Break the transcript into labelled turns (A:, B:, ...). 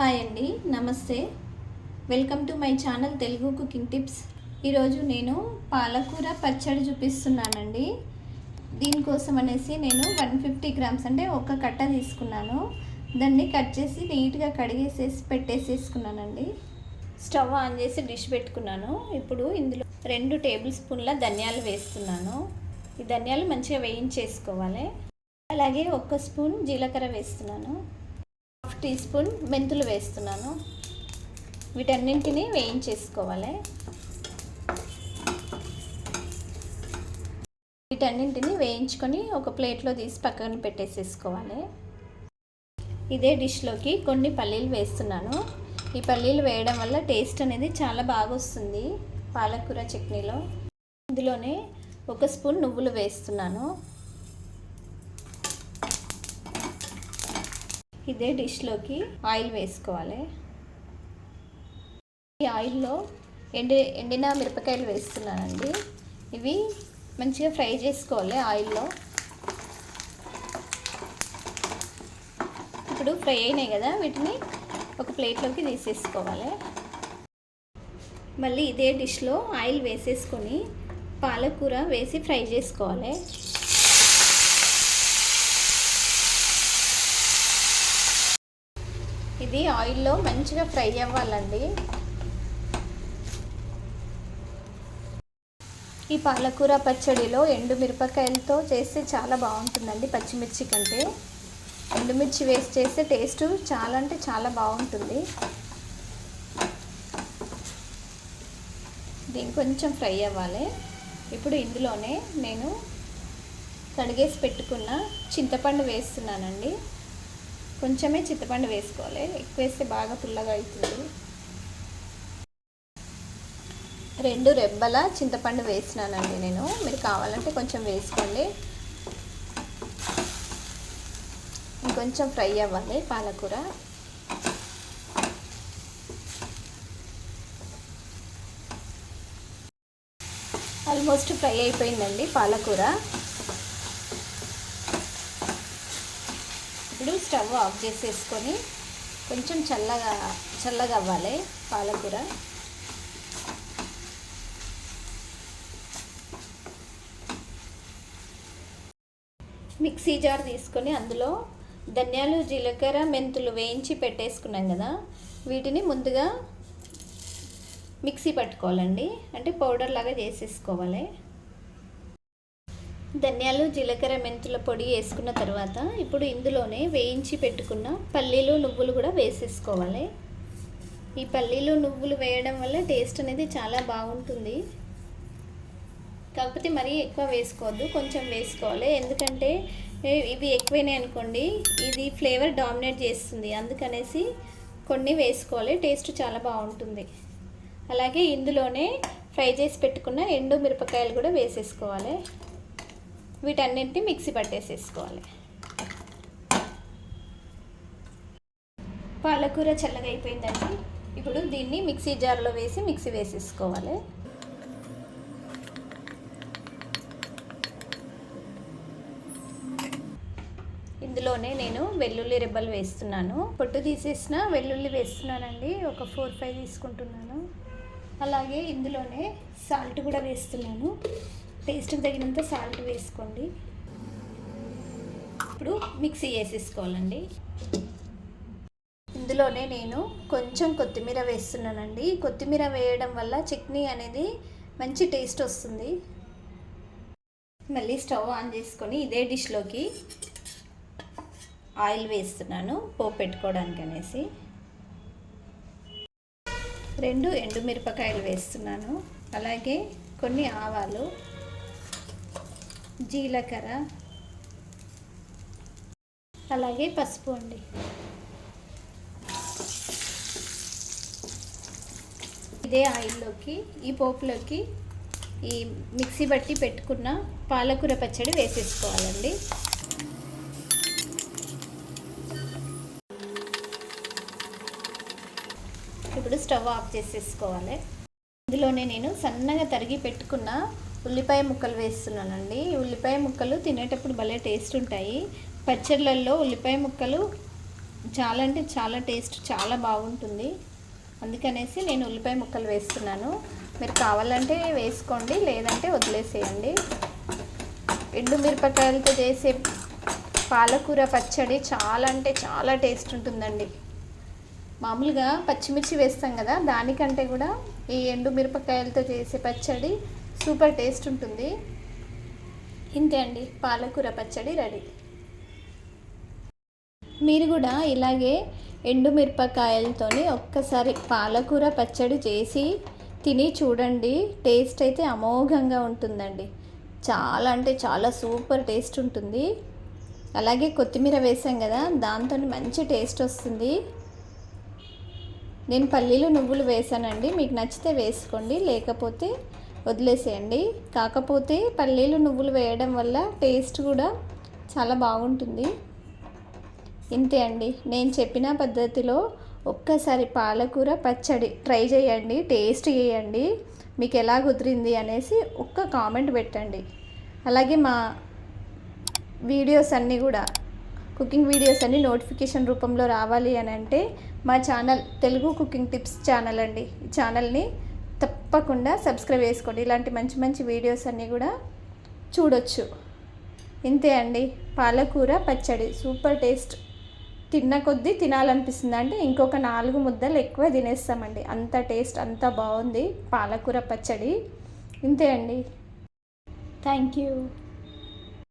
A: Hi అండి నమస్తే. Welcome to my channel Telugu cooking tips. ఈరోజు నేను పాలకూర పచ్చడి చూపిస్తున్నానండి. దీనికోసం అనేసి నేను వన్ ఫిఫ్టీ గ్రామ్స్ అంటే ఒక కట్ట తీసుకున్నాను. దాన్ని కట్ చేసి నీట్గా కడిగేసేసి పెట్టేసేసుకున్నానండి. స్టవ్ ఆన్ చేసి డిష్ పెట్టుకున్నాను. ఇప్పుడు ఇందులో రెండు టేబుల్ స్పూన్ల ధనియాలు వేస్తున్నాను. ఈ ధనియాలు మంచిగా వేయించేసుకోవాలి. అలాగే ఒక్క స్పూన్ జీలకర్ర వేస్తున్నాను. టీ స్పూన్ మెంతులు వేస్తున్నాను. వీటన్నింటినీ వేయించేసుకోవాలి. వీటన్నింటినీ వేయించుకొని ఒక ప్లేట్లో తీసి పక్కన పెట్టేసేసుకోవాలి. ఇదే డిష్లోకి కొన్ని పల్లీలు వేస్తున్నాను. ఈ పల్లీలు వేయడం వల్ల టేస్ట్ అనేది చాలా బాగా వస్తుంది పాలకూర చట్నీలో. ఇందులోనే ఒక స్పూన్ నువ్వులు వేస్తున్నాను. ఇదే డిష్లోకి ఆయిల్ వేసుకోవాలి. ఈ ఆయిల్లో ఎండి ఎండిన మిరపకాయలు వేస్తున్నానండి. ఇవి మంచిగా ఫ్రై చేసుకోవాలి ఆయిల్లో. ఇప్పుడు ఫ్రై అయినాయి కదా వీటిని ఒక ప్లేట్లోకి తీసేసుకోవాలి. మళ్ళీ ఇదే డిష్లో ఆయిల్ వేసేసుకొని పాలకూర వేసి ఫ్రై చేసుకోవాలి. ఇది ఆయిల్లో మంచిగా ఫ్రై అవ్వాలండి. ఈ పాలకూర పచ్చడిలో ఎండు మిరపకాయలతో చేస్తే చాలా బాగుంటుందండి పచ్చిమిర్చి కంటే. ఎండుమిర్చి వేసి చేస్తే టేస్ట్ చాలా అంటే చాలా బాగుంటుంది. దీని కొంచెం ఫ్రై అవ్వాలి. ఇప్పుడు ఇందులోనే నేను కడిగేసి పెట్టుకున్న చింతపండు వేస్తున్నానండి. కొంచెమే చింతపండు వేసుకోవాలి. ఎక్కువ వేస్తే బాగా పుల్లగా అవుతుంది. రెండు రెబ్బల చింతపండు వేసినానండి నేను. మీరు కావాలంటే కొంచెం వేసుకోండి. ఇంకొంచెం ఫ్రై అవ్వాలి పాలకూర. ఆల్మోస్ట్ ఫ్రై అయిపోయిందండి పాలకూర. ఇప్పుడు స్టవ్ ఆఫ్ చేసేసుకొని కొంచెం చల్లగా చల్లగా అవ్వాలి పాలకూర. మిక్సీ జార్ తీసుకొని అందులో ధనియాలు జీలకర్ర మెంతులు వేయించి పెట్టేసుకున్నాం కదా. వీటిని ముందుగా మిక్సీ పట్టుకోవాలండి. అంటే పౌడర్ లాగా చేసేసుకోవాలి. ధనియాలు జీలకర్ర మెంతుల పొడి వేసుకున్న తర్వాత ఇప్పుడు ఇందులోనే వేయించి పెట్టుకున్న పల్లీలు నువ్వులు కూడా వేసేసుకోవాలి. ఈ పల్లీలు నువ్వులు వేయడం వల్ల టేస్ట్ అనేది చాలా బాగుంటుంది. కాకపోతే మరీ ఎక్కువ వేసుకోవద్దు కొంచెం వేసుకోవాలి. ఎందుకంటే ఇవి ఎక్కువైనాయి అనుకోండి ఇది ఫ్లేవర్ డామినేట్ చేస్తుంది. అందుకనేసి కొన్ని వేసుకోవాలి టేస్ట్ చాలా బాగుంటుంది. అలాగే ఇందులోనే ఫ్రై చేసి పెట్టుకున్న ఎండు మిరపకాయలు కూడా వేసేసుకోవాలి. వీటన్నింటినీ మిక్సీ పట్టేసేసుకోవాలి. పాలకూర చల్లగా అయిపోయిందండి ఇప్పుడు దీన్ని మిక్సీ జార్లో వేసి మిక్సీ వేసేసుకోవాలి. ఇందులోనే నేను వెల్లుల్లి రెబ్బలు వేస్తున్నాను. పొట్టు తీసేసిన వెల్లుల్లి వేస్తున్నానండి. ఒక ఫోర్ ఫైవ్ తీసుకుంటున్నాను. అలాగే ఇందులోనే సాల్ట్ కూడా వేస్తున్నాను. టేస్ట్కి తగినంత సాల్ట్ వేసుకోండి. ఇప్పుడు మిక్సీ వేసేసుకోవాలండి ఇందులోనే నేను కొంచెం కొత్తిమీర వేస్తున్నానండి. కొత్తిమీర వేయడం వల్ల చట్నీ అనేది మంచి టేస్ట్ వస్తుంది. మళ్ళీ స్టవ్ ఆన్ చేసుకొని ఇదే డిష్లోకి ఆయిల్ వేస్తున్నాను పోపు పెట్టుకోవడానికి అనేసి. రెండు ఎండుమిరపకాయలు వేస్తున్నాను. అలాగే కొన్ని ఆవాలు జీలకర్ర. అలాగే పసుపు అండి. ఇదే ఆయిల్లోకి ఈ పోపులోకి ఈ మిక్సీ బట్టి పెట్టుకున్న పాలకూర పచ్చడి వేసేసుకోవాలండి. ఇప్పుడు స్టవ్ ఆఫ్ చేసేసుకోవాలి. ఇందులోనే నేను సన్నగా తరిగి పెట్టుకున్న ఉల్లిపాయ ముక్కలు వేస్తున్నానండి. ఉల్లిపాయ ముక్కలు తినేటప్పుడు భలే టేస్ట్ ఉంటాయి. పచ్చళ్ళల్లో ఉల్లిపాయ ముక్కలు చాలా అంటే చాలా టేస్ట్ చాలా బాగుంటుంది. అందుకనేసి నేను ఉల్లిపాయ ముక్కలు వేస్తున్నాను. మీరు కావాలంటే వేసుకోండి లేదంటే వదిలేసేయండి. ఎండు మిరపకాయలతో చేసే పాలకూర పచ్చడి చాలా అంటే చాలా టేస్ట్ ఉంటుందండి. మామూలుగా పచ్చిమిర్చి వేస్తాం కదా దానికంటే కూడా ఈ ఎండు మిరపకాయలతో చేసే పచ్చడి సూపర్ టేస్ట్ ఉంటుంది. ఇంతే అండి. పాలకూర పచ్చడి రెడీ. మీరు కూడా ఇలాగే ఎండుమిరపకాయలతోని ఒక్కసారి పాలకూర పచ్చడి చేసి తిని చూడండి. టేస్ట్ అయితే అమోఘంగా ఉంటుందండి. చాలా అంటే చాలా సూపర్ టేస్ట్ ఉంటుంది. అలాగే కొత్తిమీర వేసాం కదా దాంతో మంచి టేస్ట్ వస్తుంది. నేను పల్లీలు నువ్వులు వేసానండి. మీకు నచ్చితే వేసుకోండి లేకపోతే వదిలేసేయండి. కాకపోతే పల్లీలు నువ్వులు వేయడం వల్ల టేస్ట్ కూడా చాలా బాగుంటుంది. ఇంతే అండి. నేను చెప్పిన పద్ధతిలో ఒక్కసారి పాలకూర పచ్చడి ట్రై చేయండి. టేస్ట్ చేయండి. మీకు ఎలా కుదిరింది అనేసి ఒక్క కామెంట్ పెట్టండి. అలాగే మా వీడియోస్ అన్నీ కూడా కుకింగ్ వీడియోస్ అన్నీ నోటిఫికేషన్ రూపంలో రావాలి అని అంటే మా channel Telugu cooking tips channel అండి. ఈ ఛానల్ని తప్పకుండా సబ్స్క్రైబ్ చేసుకోండి. ఇలాంటి మంచి మంచి వీడియోస్ అన్నీ కూడా చూడొచ్చు. ఇంతే అండి. పాలకూర పచ్చడి. Super taste. తిన్న కొద్దీ తినాలనిపిస్తుంది. అంటే ఇంకొక నాలుగు ముద్దలు ఎక్కువ తినేస్తామండి. అంత టేస్ట్ అంత బాగుంది పాలకూర పచ్చడి. ఇంతే అండి. Thank you.